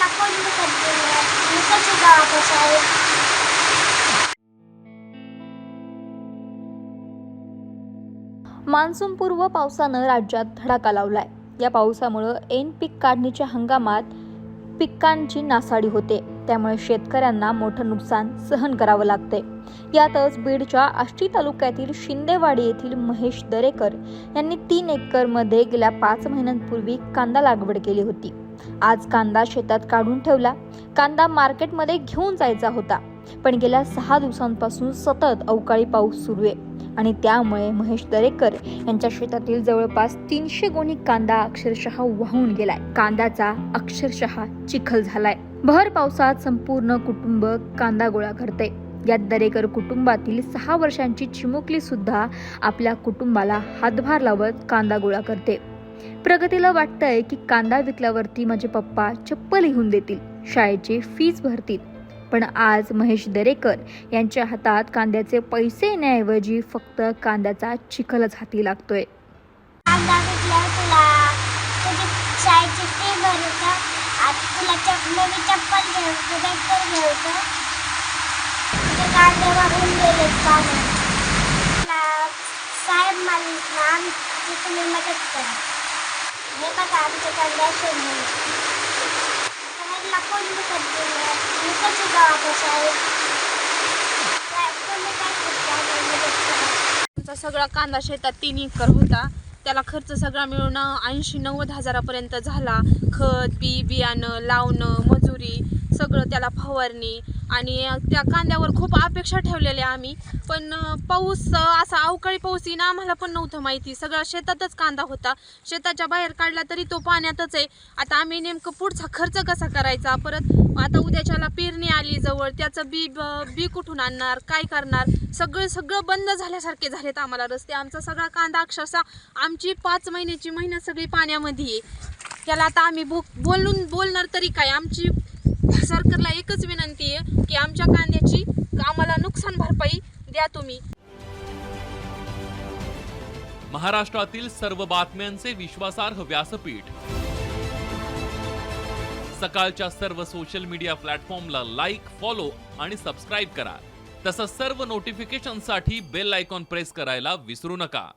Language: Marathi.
सगळ्यांना कोण विकत घेणार विकतची गावापास आहे मान्सूनपूर्व पावसानं राज्यात धडाका लावलाय. या पावसामुळं ऐन पीक काढणीच्या हंगामात पिकांची नासाडी होते. त्यामुळे शेतकऱ्यांना मोठं नुकसान सहन करावं लागते यातच बीडच्या आष्टी तालुक्यातील शिंदेवाडी येथील महेश दरेकर यांनी तीन एकरमध्ये गेल्या पाच महिन्यांपूर्वी कांदा लागवड केली होती. आज कांदा शेतात काढून ठेवला. कांदा मार्केटमध्ये घेऊन जायचा होता. पण गेल्या सहा दिवसांपासून सतत अवकाळी पाऊस सुरू आहे. आणि त्यामुळे महेश दरेकर यांच्या शेतातील जवळपास तीनशे गोणी कांदा अक्षरशः वाहून गेलाय. कांद्याचा अक्षरशः चिखल झालाय. भर पावसात संपूर्ण कुटुंब कांदा गोळा करते यात दरेकर कुटुंबातील सहा वर्षांची चिमुकली सुद्धा आपल्या कुटुंबाला हातभार लावत कांदा गोळा करते. प्रगतीला वाटतंय की कांदा विकल्यावरती माझे पप्पा चप्पल लिहून देतील शाळेची फीज भरतील. पण आज महेश दरेकर यांच्या हातात कांद्याचे पैसे येण्याऐवजी फक्त कांद्याचा चिखलच हाती लागतोय. साहेब मला तुम्ही मदत करा. हे बघा आमचे कांदे असे नाही सगळ्यांना कोण विकत घेणार विकतची गावापास आहे सगळा कांदा शेतात तीन एकर होता त्याला खर्च सगळा मिळून ऐंशी नव्वद हजारापर्यंत झाला खत बी बियाणं लावणं सगळं त्याला फवारणी आणि त्या कांद्यावर खूप अपेक्षा ठेवलेल्या आम्ही. पण पाऊस असा अवकाळी पाऊस येईन आम्हाला पण नव्हतं माहिती. सगळा शेतातच कांदा होता. शेताच्या बाहेर काढला तरी तो पाण्यातच आहे. आता आम्ही नेमकं पुढचा खर्च कसा करायचा? परत आता उद्याच्याला पेरणी आली जवळ. त्याचं बी ब- बी कुठून आणणार? काय करणार? सगळं सगळं बंद झाल्यासारखे झालेत आम्हाला रस्ते. आमचा सगळा कांदा अक्षरशः आमची पाच महिन्याची मेहनत सगळी पाण्यामध्ये आहे. त्याला आता आम्ही बो बोलून बोलणार तरी काय? आमची सरकारला एकच विनंती आहे की आमच्या कांद्याची आम्हाला नुकसान भरपाई द्या तुम्ही. महाराष्ट्रातील सर्व बातम्यांचे विश्वासार्ह व्यासपीठ. सकाळच्या सर्व सोशल मीडिया प्लॅटफॉर्मला लाईक फॉलो आणि सबस्क्राईब करा. तसंच सर्व नोटिफिकेशनसाठी बेल आयकॉन प्रेस करायला विसरू नका.